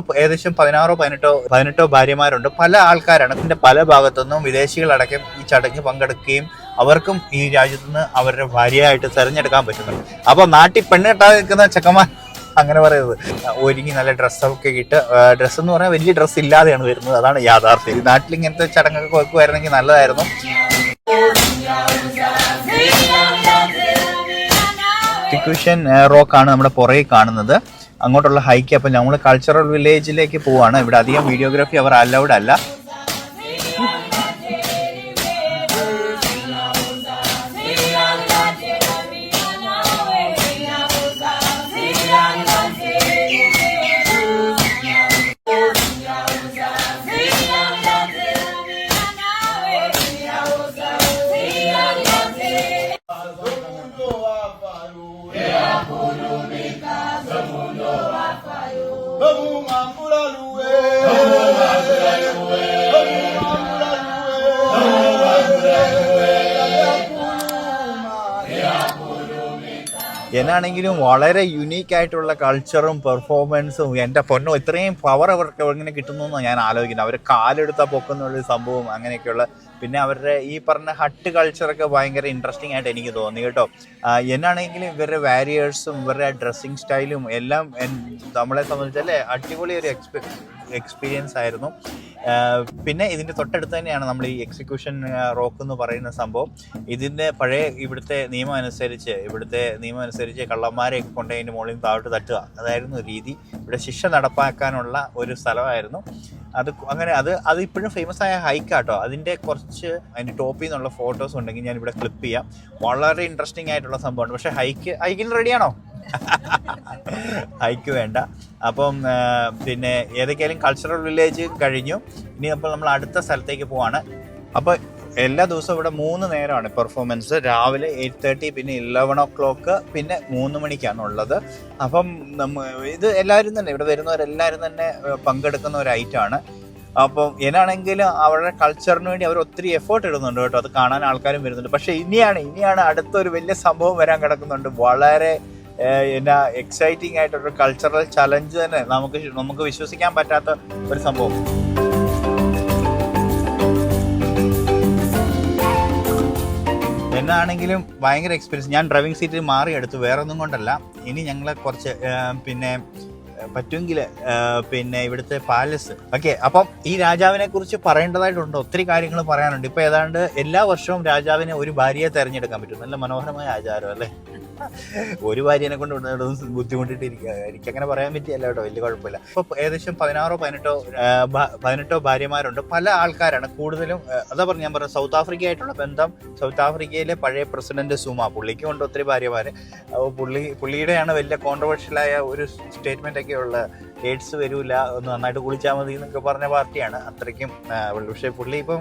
ഇപ്പൊ ഏകദേശം പതിനാറോ പതിനെട്ടോ പതിനെട്ടോ ഭാര്യമാരുണ്ട്. പല ആൾക്കാരാണ്. ഇതിന്റെ പല ഭാഗത്തുനിന്നും വിദേശികളടക്കം ഈ ചടങ്ങ് പങ്കെടുക്കുകയും അവർക്കും ഈ രാജ്യത്ത് നിന്ന് അവരുടെ ഭാര്യയായിട്ട് തെരഞ്ഞെടുക്കാൻ പറ്റുന്നുണ്ട്. അപ്പൊ നാട്ടിൽ പെണ്ണ് കെട്ടാതെ നിൽക്കുന്ന ചെക്കന്മാർ അങ്ങനെ പറയുന്നത്. ഒരുങ്ങി നല്ല ഡ്രസ്സൊക്കെ ഇട്ട് ഡ്രസ്സ് എന്ന് പറഞ്ഞാൽ വലിയ ഡ്രസ്സ് ഇല്ലാതെയാണ് വരുന്നത്. അതാണ് യാഥാർത്ഥ്യം. നാട്ടിൽ ഇങ്ങനത്തെ ചടങ്ങൊക്കെ വെക്കുമായിരുന്നെങ്കിൽ നല്ലതായിരുന്നു. ടിക്വിഷൻ റോക്കാണ് നമ്മുടെ പുറകെ കാണുന്നത്. അങ്ങോട്ടുള്ള ഹൈക്ക് അപ്പം നമ്മൾ കൾച്ചറൽ വില്ലേജിലേക്ക് പോവാണ്. ഇവിടെ അധികം വീഡിയോഗ്രാഫി അവർ അലൗഡ് അല്ല. Oh, my God. എന്നാണെങ്കിലും വളരെ യുണീക്ക് ആയിട്ടുള്ള കൾച്ചറും പെർഫോമൻസും എന്റെ പൊന്നോ ഇത്രയും പവർ അവർക്ക് എങ്ങനെ കിട്ടുന്നു എന്നാണ് ഞാൻ ആലോചിക്കുന്നത്. അവർ കാലെടുത്താൽ പൊക്കുന്നുള്ള സംഭവം അങ്ങനെയൊക്കെയുള്ള പിന്നെ അവരുടെ ഈ പറഞ്ഞ ഹട്ട് കൾച്ചറൊക്കെ ഭയങ്കര ഇൻട്രസ്റ്റിംഗ് ആയിട്ട് എനിക്ക് തോന്നി കേട്ടോ. എന്നാണെങ്കിലും ഇവരുടെ വാരിയേഴ്സും ഇവരുടെ ഡ്രസ്സിങ് സ്റ്റൈലും എല്ലാം നമ്മളെ സംബന്ധിച്ചല്ലേ അടിപൊളി ഒരു എക്സ്പീരിയൻസ് ആയിരുന്നു. പിന്നെ ഇതിന്റെ തൊട്ടടുത്ത് തന്നെയാണ് നമ്മൾ ഈ എക്സിക്യൂഷൻ റോക്ക് എന്ന് പറയുന്ന സംഭവം. ഇതിന്റെ പഴയ ഇവിടുത്തെ നിയമം അനുസരിച്ച് ഇവിടുത്തെ നിയമം അനുസരിച്ച് കള്ളന്മാരെ കൊണ്ട് അതിന്റെ മുകളിൽ താഴോട്ട് തട്ടുക. അതായിരുന്നു രീതി. ഇവിടെ ശിക്ഷ നടപ്പാക്കാനുള്ള ഒരു സ്ഥലമായിരുന്നു. അത് അങ്ങനെ അത് അത് ഇപ്പോഴും ഫേമസ് ആയ ഹൈക്കാട്ടോ അതിന്റെ കുറച്ച് അതിന്റെ ടോപ്പിൽ നിന്നുള്ള ഫോട്ടോസ് ഉണ്ടെങ്കിൽ ഞാൻ ഇവിടെ ക്ലിപ്പ് ചെയ്യാം. വളരെ ഇൻട്രസ്റ്റിംഗ് ആയിട്ടുള്ള സംഭവമാണ്. പക്ഷേ ഹൈക്ക് ഹൈക്കിന് റെഡിയാണോ ഹൈക്ക് വേണ്ട. അപ്പം പിന്നെ ഏതൊക്കെയാലും കൾച്ചറൽ വില്ലേജ് കഴിഞ്ഞു. ഇനി അപ്പോൾ നമ്മൾ അടുത്ത സ്ഥലത്തേക്ക് പോവാണ്. അപ്പോൾ എല്ലാ ദിവസവും ഇവിടെ മൂന്ന് നേരമാണ് പെർഫോമൻസ് രാവിലെ എയ്റ്റ് തേർട്ടി പിന്നെ ഇലവൻ ഒ ക്ലോക്ക് പിന്നെ മൂന്ന് മണിക്കാണ് ഉള്ളത്. അപ്പം നമ്മ ഇത് എല്ലാവരും തന്നെ ഇവിടെ വരുന്നവരെല്ലാവരും തന്നെ പങ്കെടുക്കുന്ന ഒരു ഐറ്റമാണ് അപ്പം എന്നാണെങ്കിലും അവരുടെ കൾച്ചറിന് വേണ്ടി അവർ ഒത്തിരി എഫേർട്ട് ഇടുന്നുണ്ട് കേട്ടോ. അത് കാണാൻ ആൾക്കാരും വരുന്നുണ്ട്. പക്ഷേ ഇനിയാണ് ഇനിയാണ് അടുത്തൊരു വലിയ സംഭവം വരാൻ കിടക്കുന്നുണ്ട്. വളരെ എന്നാ എക്സൈറ്റിംഗ് ആയിട്ടൊരു കൾച്ചറൽ ചലഞ്ച് തന്നെ നമുക്ക് നമുക്ക് വിശ്വസിക്കാൻ പറ്റാത്ത ഒരു സംഭവം. എന്നാണെങ്കിലും ഭയങ്കര എക്സ്പീരിയൻസ് ഞാൻ ഡ്രൈവിംഗ് സീറ്റിൽ മാറി എടുത്തു. വേറെ ഒന്നും കൊണ്ടല്ല. ഇനി ഞങ്ങളെ കുറച്ച് പിന്നെ പറ്റുമെങ്കിൽ പിന്നെ ഇവിടുത്തെ പാലസ് ഓക്കെ അപ്പം ഈ രാജാവിനെ കുറിച്ച് പറയേണ്ടതായിട്ടുണ്ട്? ഒത്തിരി കാര്യങ്ങൾ പറയാനുണ്ട്. ഇപ്പൊ ഏതാണ്ട് എല്ലാ വർഷവും രാജാവിനെ ഒരു ഭാര്യയെ തെരഞ്ഞെടുക്കാൻ പറ്റും. നല്ല മനോഹരമായ ആചാരം അല്ലേ? ഒരു ഭാര്യനെ കൊണ്ട് ഇവിടെ ബുദ്ധിമുട്ടിട്ടിരിക്കുക. എനിക്കങ്ങനെ പറയാൻ പറ്റിയല്ല കേട്ടോ വലിയ കുഴപ്പമില്ല. ഇപ്പൊ ഏകദേശം പതിനാറോ പതിനെട്ടോ പതിനെട്ടോ ഭാര്യമാരുണ്ട്. പല ആൾക്കാരാണ് കൂടുതലും അതാ പറഞ്ഞു ഞാൻ പറഞ്ഞു സൗത്ത് ആഫ്രിക്ക ആയിട്ടുള്ള ബന്ധം സൗത്ത് ആഫ്രിക്കയിലെ പഴയ പ്രസിഡന്റ് സുമ പുള്ളിക്ക് കൊണ്ട് ഒത്തിരി ഭാര്യമാര്. അപ്പോൾ പുള്ളി പുള്ളിയുടെയാണ് വലിയ കോൺട്രവേഴ്ഷ്യലായ ഒരു സ്റ്റേറ്റ്മെന്റ് ഒക്കെ ഉള്ള എയ്ഡ്സ് വരില്ല ഒന്ന് നന്നായിട്ട് കുളിച്ചാൽ മതി എന്നൊക്കെ പറഞ്ഞ പാർട്ടിയാണ്. അത്രയ്ക്കും പക്ഷേ പുള്ളി ഇപ്പം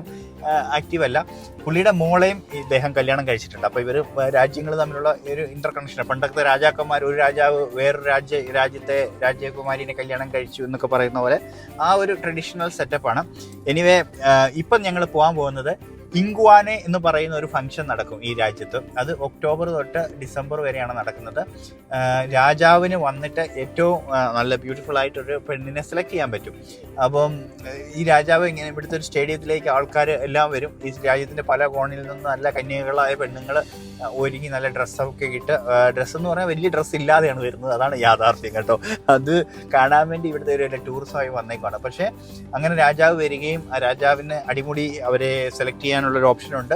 ആക്റ്റീവ് അല്ല. പുള്ളിയുടെ മോളെയും ഇദ്ദേഹം കല്യാണം കഴിച്ചിട്ടുണ്ട്. അപ്പോൾ ഇവർ രാജ്യങ്ങൾ തമ്മിലുള്ള ഒരു ഇന്റർ കണക്ഷൻ പണ്ടത്തെ രാജാക്കന്മാർ ഒരു രാജാവ് വേറൊരു രാജ്യ രാജ്യത്തെ രാജകുമാരിനെ കല്യാണം കഴിച്ചു എന്നൊക്കെ പറയുന്ന പോലെ ആ ഒരു ട്രഡീഷണൽ സെറ്റപ്പാണ് എനിവേ ഇപ്പം ഞങ്ങൾ പോകാൻ പോകുന്നത് ഇങ്കുവാനെ എന്ന് പറയുന്ന ഒരു ഫംഗ്ഷൻ നടക്കും ഈ രാജ്യത്ത്. അത് ഒക്ടോബർ തൊട്ട് ഡിസംബർ വരെയാണ് നടക്കുന്നത്. രാജാവിന് വന്നിട്ട് ഏറ്റവും നല്ല ബ്യൂട്ടിഫുൾ ആയിട്ടൊരു പെണ്ണിനെ സെലക്ട് ചെയ്യാൻ പറ്റും. അപ്പം ഈ രാജാവ് ഇങ്ങനെ ഇവിടുത്തെ ഒരു സ്റ്റേഡിയത്തിലേക്ക് ആൾക്കാർ എല്ലാം വരും. ഈ രാജ്യത്തിന്റെ പല കോണിൽ നിന്ന് നല്ല കന്യകളായ പെണ്ണുങ്ങൾ ഒരുങ്ങി നല്ല ഡ്രസ്സൊക്കെ ഇട്ട് ഡ്രസ്സ് എന്ന് പറഞ്ഞാൽ വലിയ ഡ്രസ്സ് ഇല്ലാതെയാണ് വരുന്നത്. അതാണ് യാഥാർത്ഥ്യം കേട്ടോ. അത് കാണാൻ വേണ്ടി ഇവിടുത്തെ ഒരു ടൂറിസമായി വന്നേക്കാണ് പക്ഷേ അങ്ങനെ രാജാവ് വരികയും ആ രാജാവിന് അടിമുടി അവരെ സെലക്ട് ചെയ്യാനുള്ള ഒരു ഓപ്ഷനുണ്ട്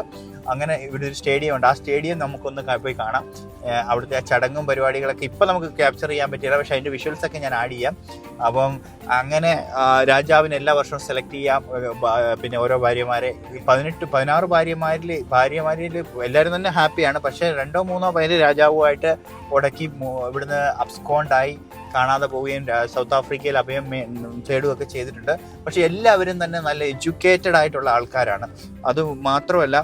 അങ്ങനെ ഇവിടെ ഒരു സ്റ്റേഡിയം ഉണ്ട്. ആ സ്റ്റേഡിയം നമുക്കൊന്ന് പോയി കാണാം. അവിടുത്തെ ആ ചടങ്ങും പരിപാടികളൊക്കെ ഇപ്പം നമുക്ക് ക്യാപ്ചർ ചെയ്യാൻ പറ്റില്ല. പക്ഷേ അതിന്റെ വിഷ്വൽസൊക്കെ ഞാൻ ആഡ് ചെയ്യാം. അപ്പം അങ്ങനെ രാജാവിന് എല്ലാ വർഷവും സെലക്ട് ചെയ്യാം. പിന്നെ ഓരോ ഭാര്യമാരെ. പതിനെട്ട് പതിനാറ് ഭാര്യമാരിൽ ഭാര്യമാരിൽ എല്ലാവരും തന്നെ ഹാപ്പിയാണ് പക്ഷേ രണ്ടോ മൂന്നോ പേര് രാജാവുമായിട്ട് ഉടക്കി ഇവിടുന്ന് അബ്സ്കോണ്ടായി കാണാതെ പോവുകയും സൗത്ത് ആഫ്രിക്കയിൽ അഭയം തേടുകയൊക്കെ ചെയ്തിട്ടുണ്ട്. പക്ഷെ എല്ലാവരും തന്നെ നല്ല എഡ്യൂക്കേറ്റഡ് ആയിട്ടുള്ള ആൾക്കാരാണ്. അത് മാത്രമല്ല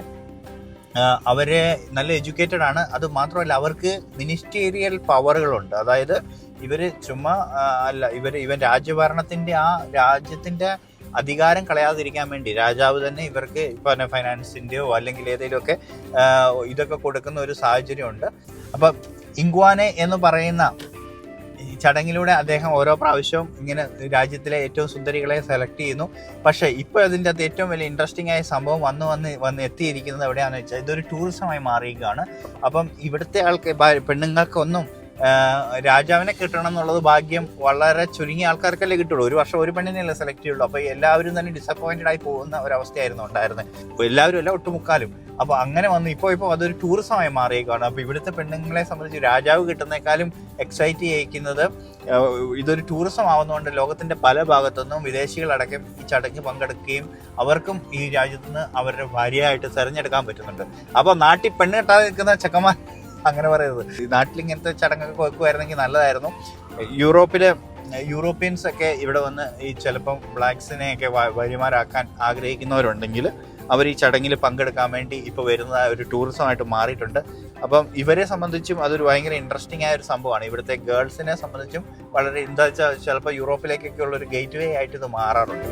അവരെ നല്ല എഡ്യൂക്കേറ്റഡ് ആണ്. അത് മാത്രമല്ല അവർക്ക് മിനിസ്റ്റീരിയൽ പവറുകളുണ്ട്. അതായത് ഇവർ ചുമ്മാ അല്ല ഇവർ ഇവൻ രാജ്യഭരണത്തിന്റെ ആ രാജ്യത്തിന്റെ അധികാരം കളയാതിരിക്കാൻ വേണ്ടി രാജാവ് തന്നെ ഇവർക്ക് ഇപ്പം ഫൈനാൻസിന്റെയോ അല്ലെങ്കിൽ ഏതെങ്കിലുമൊക്കെ ഇതൊക്കെ കൊടുക്കുന്ന ഒരു സാഹചര്യമുണ്ട്. അപ്പം ഇങ്ക്വാനെ എന്ന് പറയുന്ന ചടങ്ങിലൂടെ അദ്ദേഹം ഓരോ പ്രാവശ്യവും ഇങ്ങനെ രാജ്യത്തിലെ ഏറ്റവും സുന്ദരികളെ സെലക്ട് ചെയ്യുന്നു. പക്ഷേ ഇപ്പോൾ അതിന്റെ അകത്ത് ഏറ്റവും വലിയ ഇൻട്രസ്റ്റിംഗ് ആയ സംഭവം വന്ന് വന്ന് വന്ന് എത്തിയിരിക്കുന്നത് എവിടെയാണെന്ന് വെച്ചാൽ ഇതൊരു ടൂറിസമായി മാറിയിരിക്കുകയാണ്. അപ്പം ഇവിടുത്തെ ആൾക്ക് പെണ്ണുങ്ങൾക്കൊന്നും രാജാവിനെ കിട്ടണം എന്നുള്ളത് ഭാഗ്യം വളരെ ചുരുങ്ങിയ ആൾക്കാർക്കല്ലേ കിട്ടുള്ളൂ. ഒരു വർഷം ഒരു പെണ്ണിനെയല്ലേ സെലക്ട് ചെയ്യുള്ളൂ. അപ്പോൾ എല്ലാവരും തന്നെ ഡിസപ്പോയിന്റഡ് ആയി പോകുന്ന ഒരവസ്ഥയായിരുന്നു ഉണ്ടായിരുന്നത്. എല്ലാവരും അല്ല ഒട്ടുമുക്കാലും. അപ്പോൾ അങ്ങനെ വന്ന്. ഇപ്പോൾ ഇപ്പോൾ അതൊരു ടൂറിസമായി മാറിയേക്കാണ്. അപ്പോൾ ഇവിടുത്തെ പെണ്ണുങ്ങളെ സംബന്ധിച്ച് രാജാവ് കിട്ടുന്നേക്കാളും എക്സൈറ്റ് ചെയ്യിക്കുന്നത് ഇതൊരു ടൂറിസം ആവുന്നതുകൊണ്ട് ലോകത്തിന്റെ പല ഭാഗത്തുനിന്നും വിദേശികളടക്കം ഈ ചടങ്ങ് പങ്കെടുക്കുകയും അവർക്കും ഈ രാജ്യത്ത് നിന്ന് അവരുടെ ഭാര്യയായിട്ട് തെരഞ്ഞെടുക്കാൻ പറ്റുന്നുണ്ട്. അപ്പോൾ നാട്ടിൽ പെണ്ണ് കെട്ടാതെ നിൽക്കുന്ന ചെക്കന്മാർ അങ്ങനെ പറയരുത് നാട്ടിൽ ഇങ്ങനത്തെ ചടങ്ങൊക്കെ വെക്കുമായിരുന്നെങ്കിൽ നല്ലതായിരുന്നു. യൂറോപ്പിലെ യൂറോപ്യൻസ് ഒക്കെ ഇവിടെ വന്ന് ഈ ചിലപ്പം ബ്ലാക്സിനെയൊക്കെ വരിമാരാക്കാൻ ആഗ്രഹിക്കുന്നവരുണ്ടെങ്കിൽ അവർ ഈ ചടങ്ങിൽ പങ്കെടുക്കാൻ വേണ്ടി ഇപ്പോൾ വരുന്ന ഒരു ടൂറിസമായിട്ട് മാറിയിട്ടുണ്ട്. അപ്പം ഇവരെ സംബന്ധിച്ചും അതൊരു ഭയങ്കര ഇൻട്രസ്റ്റിംഗ് ആയ ഒരു സംഭവമാണ്. ഇവിടുത്തെ ഗേൾസിനെ സംബന്ധിച്ചും വളരെ എന്താ വെച്ചാൽ ചിലപ്പോൾ യൂറോപ്പിലേക്കൊക്കെ ഉള്ള ഒരു ഗേറ്റ് വേ ആയിട്ട് ഇത് മാറാറുണ്ട്.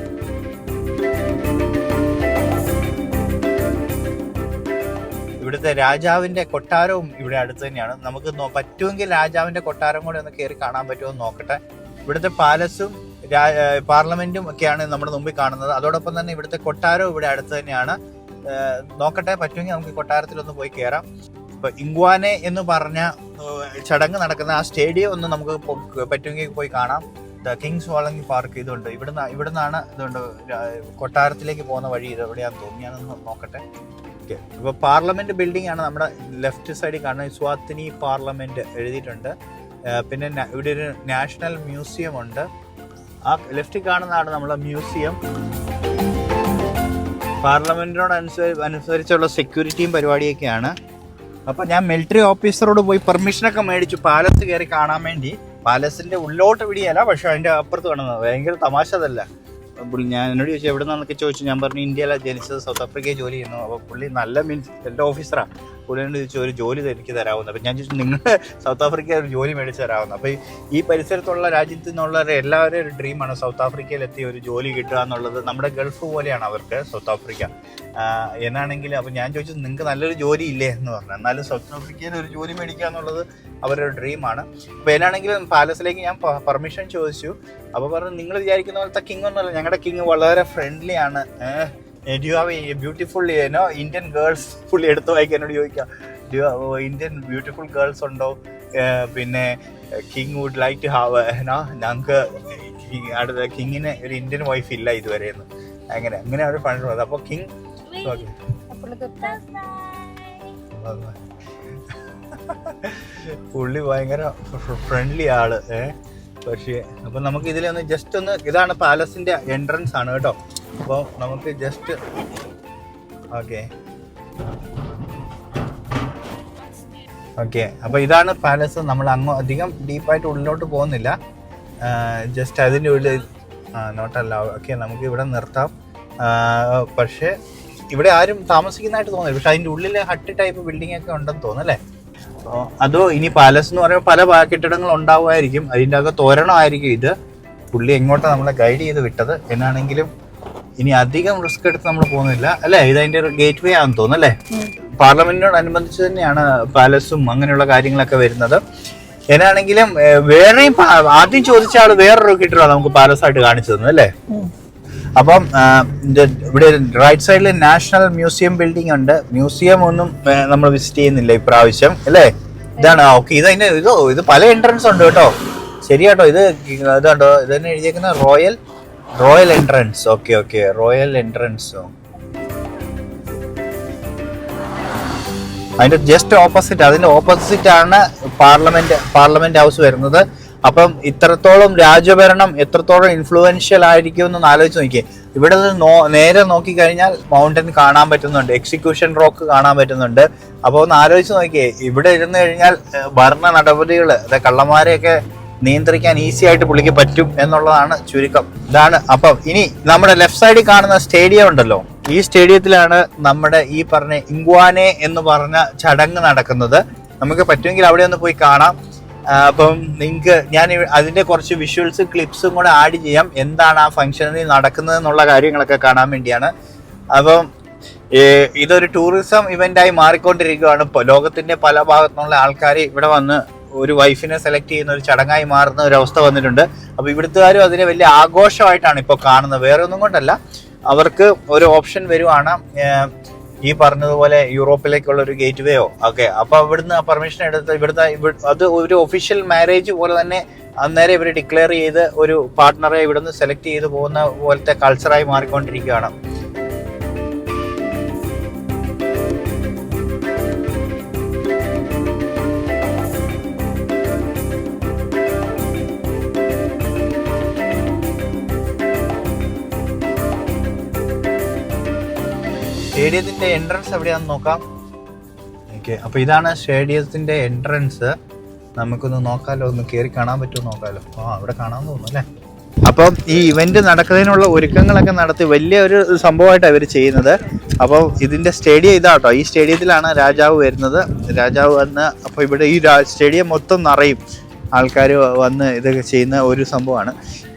ഇവിടുത്തെ രാജാവിന്റെ കൊട്ടാരവും ഇവിടെ അടുത്ത് തന്നെയാണ്. നമുക്ക് പറ്റുമെങ്കിൽ രാജാവിന്റെ കൊട്ടാരം കൂടെ ഒന്ന് കയറി കാണാൻ പറ്റുമോ എന്ന് നോക്കട്ടെ. ഇവിടുത്തെ പാലസും പാർലമെന്റും ഒക്കെയാണ് നമ്മുടെ മുമ്പിൽ കാണുന്നത്. അതോടൊപ്പം തന്നെ ഇവിടുത്തെ കൊട്ടാരവും ഇവിടെ അടുത്ത് തന്നെയാണ്. നോക്കട്ടെ പറ്റുമെങ്കിൽ നമുക്ക് കൊട്ടാരത്തിലൊന്ന് പോയി കയറാം ഇപ്പൊ ഇങ്വാനെ എന്ന് പറഞ്ഞ ചടങ്ങ് നടക്കുന്ന ആ സ്റ്റേഡിയം ഒന്ന് നമുക്ക് പറ്റുമെങ്കിൽ പോയി കാണാം. ദ കിങ്സ് വാളങ്ങി പാർക്ക് ഇതുണ്ട്. ഇവിടുന്ന് ഇവിടുന്നാണ് ഇതുണ്ട് കൊട്ടാരത്തിലേക്ക് പോകുന്ന വഴി ഇത് എവിടെയാണെന്ന് തോന്നി ഞാനൊന്ന് നോക്കട്ടെ. ഇപ്പോൾ പാർലമെന്റ് ബിൽഡിംഗ് ആണ് നമ്മുടെ ലെഫ്റ്റ് സൈഡിൽ കാണുന്നത്. സ്വാത്തിനി പാർലമെന്റ് എഴുതിയിട്ടുണ്ട്. പിന്നെ ഇവിടെ ഒരു നാഷണൽ മ്യൂസിയം ഉണ്ട്. ആ ലെഫ്റ്റിൽ കാണുന്നതാണ് നമ്മളെ മ്യൂസിയം. പാർലമെന്റിനോട് അനുസരി അനുസരിച്ചുള്ള സെക്യൂരിറ്റിയും പരിപാടിയൊക്കെയാണ്. അപ്പോൾ ഞാൻ മിലിറ്ററി ഓഫീസറോട് പോയി പെർമിഷനൊക്കെ മേടിച്ചു പാലസ് കയറി കാണാൻ വേണ്ടി. പാലസിന്റെ ഉള്ളോട്ട് വിടിയല്ല പക്ഷെ അതിന്റെ അപ്പുറത്ത് കാണുന്നത് ഭയങ്കര തമാശ അതല്ല. പുള്ളി ഞാൻ എന്നോട് ചോദിച്ചു എവിടെ നിന്നൊക്കെ ചോദിച്ചു. ഞാൻ പറഞ്ഞു ഇന്ത്യയിലാണ് ജനിച്ചത് സൗത്ത് ആഫ്രിക്കയിൽ ജോലി ചെയ്യുന്നു. അപ്പോൾ പുള്ളി നല്ല മീൻസ് എന്റെ ഓഫീസറാണ് പുള്ളിയോട് ചോദിച്ചു ഒരു ജോലി എനിക്ക് തരാവുന്ന. അപ്പം ഞാൻ ചോദിച്ചു നിങ്ങൾ സൗത്ത് ആഫ്രിക്ക ഒരു ജോലി മേടിച്ച് തരാവുന്ന? അപ്പോൾ ഈ പരിസരത്തുള്ള രാജ്യത്ത് നിന്നുള്ള എല്ലാവരും ഒരു ഡ്രീമാണ് സൗത്ത് ആഫ്രിക്കയിൽ എത്തി ഒരു ജോലി കിട്ടുക എന്നുള്ളത്. നമ്മുടെ ഗൾഫ് പോലെയാണ് അവർക്ക് സൗത്ത് ആഫ്രിക്ക എന്നാണെങ്കിൽ അപ്പം ഞാൻ ചോദിച്ചു നിങ്ങൾക്ക് നല്ലൊരു ജോലി ഇല്ലേ? എന്ന് പറഞ്ഞു. എന്നാലും സൗത്ത് ആഫ്രിക്കയിൽ ഒരു ജോലി മേടിക്കുക എന്നുള്ളത് അവരുടെ ഡ്രീമാണ് അപ്പോൾ എന്നാണെങ്കിലും പാലസിലേക്ക് ഞാൻ പെർമിഷൻ ചോദിച്ചു. അപ്പോൾ പറഞ്ഞു നിങ്ങൾ വിചാരിക്കുന്ന പോലത്തെ കിങ് ഒന്നുമല്ല. ഞങ്ങളുടെ കിങ് വളരെ ഫ്രണ്ട്ലി ആണ്. ഡ്യു ഹാവ് ബ്യൂട്ടിഫുൾ ഏനോ ഇന്ത്യൻ ഗേൾസ് പുള്ളി എടുത്തു വായിക്കാൻ എന്നോട് ചോദിക്കാം. ഹാവ് ഇന്ത്യൻ ബ്യൂട്ടിഫുൾ ഗേൾസ് ഉണ്ടോ? ഏഹ് പിന്നെ king would like to have ഏനോ ഞങ്ങൾക്ക് അടുത്ത കിങ്ങിന് ഒരു ഇന്ത്യൻ വൈഫ് ഇല്ല ഇതുവരെ എന്ന്. അങ്ങനെ അങ്ങനെ അവർ പറഞ്ഞത് അപ്പോൾ കിങ് പുള്ളി ഭയങ്കര ഫ്രണ്ട്ലി ആൾ ഏ പക്ഷേ അപ്പൊ നമുക്ക് ഇതിലൊന്ന് ജസ്റ്റ് ഒന്ന് ഇതാണ് പാലസിന്റെ എൻട്രൻസ് ആണ് കേട്ടോ. അപ്പോൾ നമുക്ക് ജസ്റ്റ് ഓക്കെ ഓക്കെ അപ്പൊ ഇതാണ് പാലസ് നമ്മൾ അങ്ങ് അധികം ഡീപ്പായിട്ട് ഉള്ളിലോട്ട് പോകുന്നില്ല. ജസ്റ്റ് അതിന്റെ ഉള്ളിൽ നോട്ടല്ല. ഓക്കെ നമുക്ക് ഇവിടെ നിർത്താം. പക്ഷേ ഇവിടെ ആരും താമസിക്കുന്നതായിട്ട് തോന്നില്ല പക്ഷെ അതിന്റെ ഉള്ളിൽ ഹട്ട് ടൈപ്പ് ബിൽഡിംഗ് ഒക്കെ ഉണ്ടെന്ന് തോന്നുന്നല്ലേ അപ്പോൾ അതോ ഇനി പാലസ് എന്ന് പറയുമ്പോൾ പല കെട്ടിടങ്ങൾ ഉണ്ടാവുമായിരിക്കും. അതിന്റെ അകത്ത് തോരണമായിരിക്കും ഇത്. പുള്ളി എങ്ങോട്ടാണ് നമ്മളെ ഗൈഡ് ചെയ്ത് വിട്ടത്? എന്നാണെങ്കിലും ഇനി അധികം റിസ്ക് എടുത്ത് നമ്മൾ പോകുന്നില്ല. അല്ലേ? ഇത് അതിന്റെ ഒരു ഗേറ്റ് വേ ആണെന്ന് തോന്നുന്നു അല്ലേ? പാർലമെന്റിനോടനുബന്ധിച്ച് തന്നെയാണ് പാലസും അങ്ങനെയുള്ള കാര്യങ്ങളൊക്കെ വരുന്നത്. എന്നാണെങ്കിലും വേറെയും ആദ്യം ചോദിച്ച ആൾ വേറൊരു കെട്ടിടമാണ് നമുക്ക് പാലസ് ആയിട്ട് കാണിച്ചു തന്നു അല്ലേ? അപ്പം ഇവിടെ റൈറ്റ് സൈഡിൽ നാഷണൽ മ്യൂസിയം ബിൽഡിംഗ് ഉണ്ട്. മ്യൂസിയം ഒന്നും നമ്മൾ വിസിറ്റ് ചെയ്യുന്നില്ല ഇപ്രാവശ്യം അല്ലേ? ഇതാണ് ഓക്കെ ഇത് അതിന്റെ ഇതോ ഇത് പല എൻട്രൻസ് ഉണ്ട് കേട്ടോ. ശരി കേട്ടോ ഇത് ഇതുണ്ടോ ഇത് തന്നെ എഴുതിയേക്കുന്ന royal royal entrance okay okay royal എൻട്രൻസോ അതിന്റെ ജസ്റ്റ് ഓപ്പോസിറ്റ് അതിന്റെ ഓപ്പോസിറ്റ് ആണ് പാർലമെന്റ് പാർലമെന്റ് ഹൗസ് വരുന്നത്. അപ്പം ഇത്രത്തോളം രാജഭരണം എത്രത്തോളം ഇൻഫ്ലുവൻഷ്യൽ ആയിരിക്കും എന്ന് ആലോചിച്ച് നോക്കിയേ. ഇവിടെ നോ- നേരെ നോക്കിക്കഴിഞ്ഞാൽ മൗണ്ടൻ കാണാൻ പറ്റുന്നുണ്ട്. എക്സിക്യൂഷൻ റോക്ക് കാണാൻ പറ്റുന്നുണ്ട്. അപ്പോൾ ഒന്ന് ആലോചിച്ച് നോക്കിയേ. ഇവിടെ ഇരുന്ന് കഴിഞ്ഞാൽ ഭരണ നടപടികൾ അതായത് കള്ളന്മാരെയൊക്കെ നിയന്ത്രിക്കാൻ ഈസി ആയിട്ട് പുള്ളിക്ക് പറ്റും എന്നുള്ളതാണ് ചുരുക്കം. ഇതാണ് അപ്പം. ഇനി നമ്മുടെ ലെഫ്റ്റ് സൈഡിൽ കാണുന്ന സ്റ്റേഡിയം ഉണ്ടല്ലോ. ഈ സ്റ്റേഡിയത്തിലാണ് നമ്മുടെ ഈ പറഞ്ഞ ഇങ്വാനെ എന്ന് പറഞ്ഞ ചടങ്ങ് നടക്കുന്നത്. നമുക്ക് പറ്റുമെങ്കിൽ അവിടെ ഒന്ന് പോയി കാണാം. അപ്പം നിങ്ങൾക്ക് ഞാൻ അതിന്റെ കുറച്ച് വിഷ്വൽസ് ക്ലിപ്സും കൂടെ ആഡ് ചെയ്യാം. എന്താണ് ആ ഫംഗ്ഷനിൽ നടക്കുന്നത് എന്നുള്ള കാര്യങ്ങളൊക്കെ കാണാൻ വേണ്ടിയാണ്. അപ്പം ഇതൊരു ടൂറിസം ഇവന്റായി മാറിക്കൊണ്ടിരിക്കുകയാണ്. ലോകത്തിന്റെ പല ഭാഗത്തുനിന്നുള്ള ആൾക്കാർ ഇവിടെ വന്ന് ഒരു വൈഫിനെ സെലക്ട് ചെയ്യുന്ന ഒരു ചടങ്ങായി മാറുന്ന ഒരു അവസ്ഥ വന്നിട്ടുണ്ട്. അപ്പോൾ ഇവിടുത്തുകാരും അതിനെ വലിയ ആഘോഷമായിട്ടാണ് ഇപ്പോൾ കാണുന്നത്. വേറെ ഒന്നും കൊണ്ടല്ല. അവർക്ക് ഒരു ഓപ്ഷൻ വരുവാണ്. ഈ പറഞ്ഞതുപോലെ യൂറോപ്പിലേക്കുള്ള ഒരു ഗേറ്റ് വേയോ ഓക്കെ. അപ്പൊ അവിടുന്ന് പെർമിഷൻ എടുത്ത് ഇവിടുത്തെ അത് ഒരു ഒഫീഷ്യൽ മാരേജ് പോലെ തന്നെ അന്നേരം ഇവർ ഡിക്ലെയർ ചെയ്ത് ഒരു പാർട്ട്ണറെ ഇവിടുന്ന് സെലക്ട് ചെയ്ത് പോകുന്ന പോലത്തെ കൾച്ചറായി മാറിക്കൊണ്ടിരിക്കുകയാണ്. സ്റ്റേഡിയത്തിന്റെ എൻട്രൻസ് എവിടെയാന്ന് നോക്കാം. ഓക്കെ അപ്പൊ ഇതാണ് സ്റ്റേഡിയത്തിന്റെ എൻട്രൻസ് നമുക്കൊന്ന് നോക്കാലോ ഒന്ന് കയറി കാണാൻ പറ്റുമോ നോക്കാലോ. ആ അവിടെ കാണാൻ തോന്നുന്നു അല്ലേ? അപ്പം ഈ ഇവന്റ് നടക്കുന്നതിനുള്ള ഒരുക്കങ്ങളൊക്കെ നടത്തി വലിയ ഒരു സംഭവമായിട്ടാണ് ഇവർ ചെയ്യുന്നത്. അപ്പോൾ ഇതിന്റെ സ്റ്റേഡിയം ഇതാട്ടോ. ഈ സ്റ്റേഡിയത്തിലാണ് രാജാവ് വരുന്നത്. രാജാവ് വന്ന് അപ്പോൾ ഇവിടെ ഈ സ്റ്റേഡിയം മൊത്തം നിറയും. ആൾക്കാർ വന്ന് ഇതൊക്കെ ചെയ്യുന്ന ഒരു സംഭവമാണ്.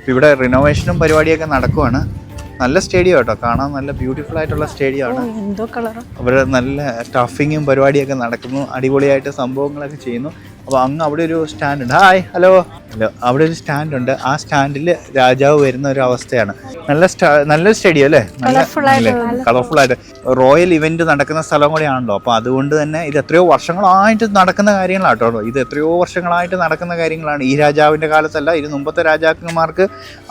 ഇവിടെ റിനോവേഷനും പരിപാടിയൊക്കെ നടക്കുവാണ്. നല്ല സ്റ്റേഡിയം കേട്ടോ കാണാൻ നല്ല ബ്യൂട്ടിഫുൾ ആയിട്ടുള്ള സ്റ്റേഡിയം ആണ്. എന്തോ കളറാ. അവരുടെ നല്ല സ്റ്റഫിങ്ങും പരിപാടിയൊക്കെ നടക്കുന്നു. അടിപൊളിയായിട്ട് സംഭവങ്ങളൊക്കെ ചെയ്യുന്നു. അപ്പോൾ അങ്ങ് അവിടെ ഒരു സ്റ്റാൻഡ് ഉണ്ട്. ഹായ് ഹലോ ഹലോ അവിടെ ഒരു സ്റ്റാൻഡ് ഉണ്ട്. ആ സ്റ്റാൻഡിൽ രാജാവ് വരുന്ന ഒരു അവസ്ഥയാണ്. നല്ല സ്റ്റാ നല്ല സ്റ്റേഡിയം അല്ലേ? നല്ല കളർഫുൾ ആയിട്ട് റോയൽ ഇവന്റ് നടക്കുന്ന സ്ഥലം കൂടിയാണല്ലോ. അപ്പോൾ അതുകൊണ്ട് തന്നെ ഇത് എത്രയോ വർഷങ്ങളായിട്ട് നടക്കുന്ന കാര്യങ്ങളാട്ടോ. ഇത് എത്രയോ വർഷങ്ങളായിട്ട് നടക്കുന്ന കാര്യങ്ങളാണ്. ഈ രാജാവിന്റെ കാലത്തല്ല ഇത് മുമ്പത്തെ രാജാക്കന്മാർക്ക്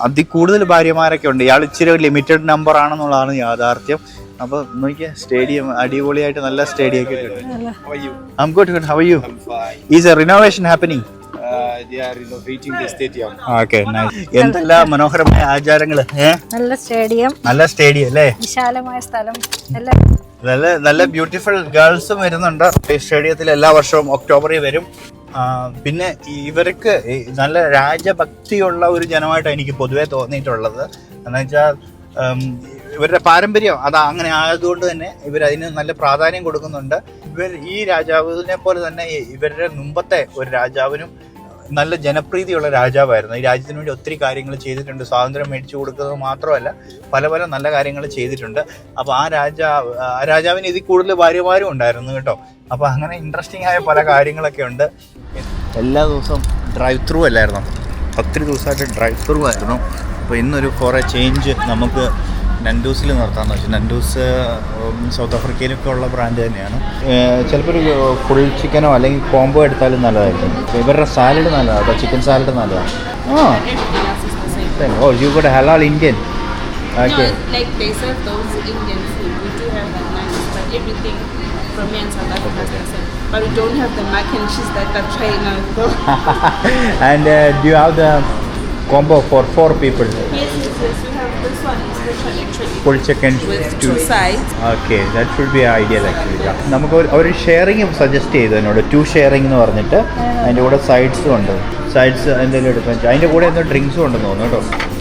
അതികൂടുതൽ ഭാര്യമാരൊക്കെ ഉണ്ട്. ഇയാൾ ഇച്ചിരി ലിമിറ്റഡ് നമ്പർ ആണെന്നുള്ളതാണ് യാഥാർത്ഥ്യം. അപ്പോൾ നോക്കിയ സ്റ്റേഡിയം അടിപൊളിയായിട്ട് നല്ല സ്റ്റേഡിയം ഒക്കെ you? Good good how you I'm fine. Is a renovation happening. എന്തെല്ലാം മനോഹരമായ ആചാരങ്ങൾ നല്ല സ്റ്റേഡിയം. നല്ല സ്റ്റേഡിയം അല്ലേ? വിശാലമായ സ്ഥലം. നല്ല നല്ല ബ്യൂട്ടിഫുൾ ഗേൾസും വരുന്നുണ്ട്. ഈ സ്റ്റേഡിയത്തിൽ എല്ലാ വർഷവും ഒക്ടോബറിൽ വരും. പിന്നെ ഇവർക്ക് നല്ല രാജഭക്തിയുള്ള ഒരു ജനമായിട്ടാണ് എനിക്ക് പൊതുവെ തോന്നിയിട്ടുള്ളത്. എന്ന് വെച്ചാൽ ഉം, ഇവരുടെ പാരമ്പര്യം അത് അങ്ങനെ ആയതുകൊണ്ട് തന്നെ ഇവർ അതിന് നല്ല പ്രാധാന്യം കൊടുക്കുന്നുണ്ട്. ഇവർ ഈ രാജാവിനെ പോലെ തന്നെ ഇവരുടെ മുമ്പത്തെ ഒരു രാജാവിനും നല്ല ജനപ്രീതിയുള്ള രാജാവായിരുന്നു. ഈ രാജ്യത്തിന് വേണ്ടി ഒത്തിരി കാര്യങ്ങൾ ചെയ്തിട്ടുണ്ട്. സ്വാതന്ത്ര്യം മേടിച്ചു കൊടുക്കുന്നത് മാത്രമല്ല പല പല നല്ല കാര്യങ്ങൾ ചെയ്തിട്ടുണ്ട്. അപ്പോൾ ആ രാജാവ് ആ രാജാവിന് ഇതിൽ കൂടുതൽ ഭാര്യമാരും ഉണ്ടായിരുന്നു കേട്ടോ. അപ്പോൾ അങ്ങനെ ഇൻട്രസ്റ്റിംഗ് ആയ പല കാര്യങ്ങളൊക്കെ ഉണ്ട്. എല്ലാ ദിവസവും ഡ്രൈവ് ത്രൂ അല്ലായിരുന്നു? ഒത്തിരി ദിവസമായിട്ട് ഡ്രൈവ് ത്രൂ ആയിരുന്നു. അപ്പോൾ ഇന്നൊരു കുറേ ചേഞ്ച് നമുക്ക് നൻഡൂസിൽ നിർത്താമെന്ന് വെച്ചാൽ നൻഡൂസ് സൗത്ത് ആഫ്രിക്കയിലൊക്കെ ഉള്ള ബ്രാൻഡ് തന്നെയാണ് ചിലപ്പോൾ ഒരു ഫുൾ ചിക്കനോ അല്ലെങ്കിൽ കോംബോ എടുത്താലും നല്ലതായിരിക്കും ഇവരുടെ സാലഡ് നല്ലതാണ് കേട്ടോ ചിക്കൻ സാലഡ് നല്ലതാണ് ah oh you good Halaal Indian okay like they those Indian food. We have the nice, but everything from here in South Africa is the. But we don't have the mac and cheese that the China though. and uh, do you have the combo for four people yes, yes, yes. We have this one actually. full chicken With two two sides. Okay that should be ideal actually നമുക്ക് ഒരു- sharing suggest ചെയ്തു എന്നോട്. To sharing എന്ന് പറഞ്ഞിട്ട് അതിന്റെ കൂടെ സൈഡ്സും ഉണ്ട്. Sides എന്തെങ്കിലും എടുക്കാൻ അതിന്റെ കൂടെ എന്തോ ഡ്രിങ്ക്സും ഉണ്ടെന്ന് തോന്നുന്നു കേട്ടോ.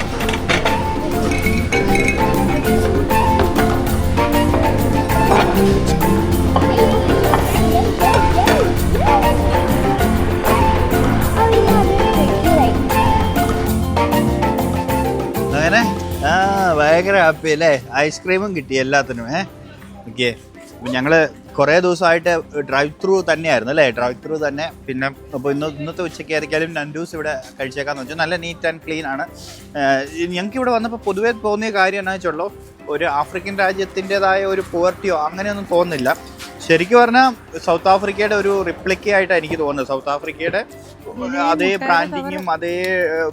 ഭയങ്കര ഹാപ്പി അല്ലേ? ഐസ്ക്രീമും കിട്ടി എല്ലാത്തിനും ഏ? ഓക്കെ ഞങ്ങൾ കുറേ ദിവസമായിട്ട് ഡ്രൈവ് ത്രൂ തന്നെയായിരുന്നു അല്ലേ? ഡ്രൈവ് ത്രൂ തന്നെ. പിന്നെ അപ്പോൾ ഇന്ന് ഇന്നത്തെ ഉച്ചയ്ക്ക് ആയിരിക്കാലും നൻഡൂസ് ഇവിടെ കഴിച്ചേക്കാന്ന് വെച്ചാൽ നല്ല നീറ്റ് ആൻഡ് ക്ലീൻ ആണ്. ഞങ്ങൾക്ക് ഇവിടെ വന്നപ്പോൾ പൊതുവേ തോന്നിയ കാര്യം എന്നാ വെച്ചുള്ളൂ ഒരു ആഫ്രിക്കൻ രാജ്യത്തിന്റെതായ ഒരു പോവർട്ടിയോ അങ്ങനെയൊന്നും തോന്നുന്നില്ല. ശരിക്കും പറഞ്ഞാൽ സൗത്ത് ആഫ്രിക്കയുടെ ഒരു റിപ്ലിക്ക ആയിട്ട് എനിക്ക് തോന്നുന്നത്. സൗത്ത് ആഫ്രിക്കയുടെ അതേ ബ്രാൻഡിങ്ങും അതേ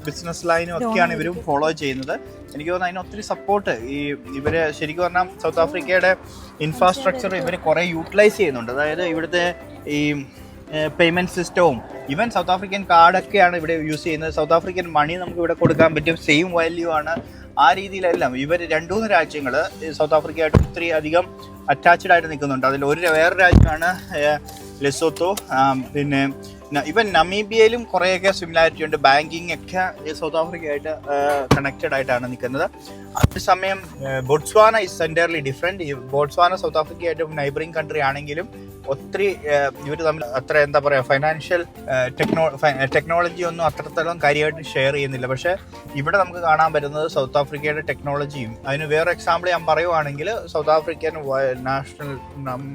ബിസിനസ് ലൈനും ഒക്കെയാണ് ഇവരും ഫോളോ ചെയ്യുന്നത്. എനിക്ക് തോന്നുന്നു അതിന് ഒത്തിരി സപ്പോർട്ട് ഈ ഇവർ ശരിക്കും പറഞ്ഞാൽ സൗത്ത് ആഫ്രിക്കയുടെ ഇൻഫ്രാസ്ട്രക്ചർ ഇവർ കുറേ യൂട്ടിലൈസ് ചെയ്യുന്നുണ്ട്. അതായത് ഇവിടുത്തെ ഈ പേയ്മെന്റ് സിസ്റ്റവും ഈവൻ സൗത്ത് ആഫ്രിക്കൻ കാർഡൊക്കെയാണ് ഇവിടെ യൂസ് ചെയ്യുന്നത്. സൗത്ത് ആഫ്രിക്കൻ മണി നമുക്ക് ഇവിടെ കൊടുക്കാൻ പറ്റും. സെയിം വാല്യൂ ആണ് ആ രീതിയിലെല്ലാം ഇവർ രണ്ടു മൂന്ന് രാജ്യങ്ങൾ സൗത്ത് ആഫ്രിക്കയായിട്ട് ഒത്തിരി അധികം അറ്റാച്ച്ഡ് ആയിട്ട് നിൽക്കുന്നുണ്ട്. അതിൽ ഒരു വേറെ രാജ്യമാണ് ലെസോത്തോ പിന്നെ ഇവൻ നമീബിയയിലും കുറേയൊക്കെ സിമിലാരിറ്റി ഉണ്ട്. ബാങ്കിങ് ഒക്കെ സൗത്ത് ആഫ്രിക്കയായിട്ട് കണക്റ്റഡ് ആയിട്ടാണ് നിൽക്കുന്നത്. അതേസമയം Botswana is entirely different Botswana South ആഫ്രിക്കയായിട്ട് neighbouring country ആണെങ്കിലും ഒത്തിരി ഇവർ തമ്മിൽ അത്ര എന്താ പറയുക ഫൈനാൻഷ്യൽ ടെക്നോ ടെക്നോളജി ഒന്നും അത്രത്തോളം കാര്യമായിട്ട് ഷെയർ ചെയ്യുന്നില്ല. പക്ഷേ ഇവിടെ നമുക്ക് കാണാൻ പറ്റുന്നത് സൗത്ത് ആഫ്രിക്കയുടെ ടെക്നോളജിയും അതിന് വേറെ എക്സാമ്പിൾ ഞാൻ പറയുവാണെങ്കിൽ സൗത്ത് ആഫ്രിക്കൻ നാഷണൽ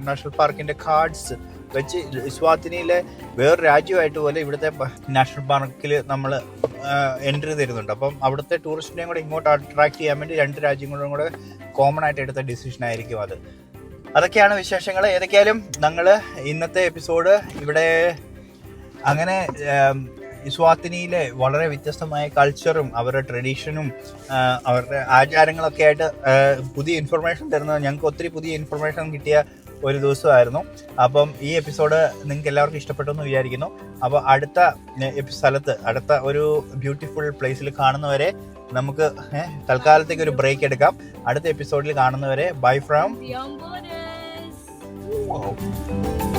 നാഷണൽ പാർക്കിന്റെ കാർഡ്സ് വെച്ച് ഇസ്വാത്തിനിയിലെ വേറെ രാജ്യമായിട്ട് പോലെ ഇവിടുത്തെ നാഷണൽ പാർക്കിൽ നമ്മൾ എൻട്രി തരുന്നുണ്ട്. അപ്പം അവിടുത്തെ ടൂറിസ്റ്റിനെയും കൂടെ ഇങ്ങോട്ട് അട്രാക്ട് ചെയ്യാൻ വേണ്ടി രണ്ട് രാജ്യങ്ങളും കൂടെ കോമൺ ആയിട്ട് എടുത്ത ഡിസിഷൻ ആയിരിക്കും അത്. അതൊക്കെയാണ് വിശേഷങ്ങൾ ഏതൊക്കെയാലും ഞങ്ങൾ ഇന്നത്തെ എപ്പിസോഡ് ഇവിടെ അങ്ങനെ സ്വാത്തിനിയിലെ വളരെ വ്യത്യസ്തമായ കൾച്ചറും അവരുടെ ട്രഡീഷനും അവരുടെ ആചാരങ്ങളൊക്കെ ആയിട്ട് പുതിയ ഇൻഫർമേഷൻ തരുന്നത് ഞങ്ങൾക്ക് ഒത്തിരി പുതിയ ഇൻഫർമേഷൻ കിട്ടിയ ഒരു ദിവസമായിരുന്നു. അപ്പം ഈ എപ്പിസോഡ് നിങ്ങൾക്ക് എല്ലാവർക്കും ഇഷ്ടപ്പെട്ടു എന്ന് വിചാരിക്കുന്നു. അപ്പോൾ അടുത്ത സ്ഥലത്ത് അടുത്ത ഒരു ബ്യൂട്ടിഫുൾ പ്ലേസിൽ കാണുന്നവരെ നമുക്ക് തൽക്കാലത്തേക്ക് ഒരു ബ്രേക്ക് എടുക്കാം. അടുത്ത എപ്പിസോഡിൽ കാണുന്നവരെ ബൈ ഫ്രം Whoa.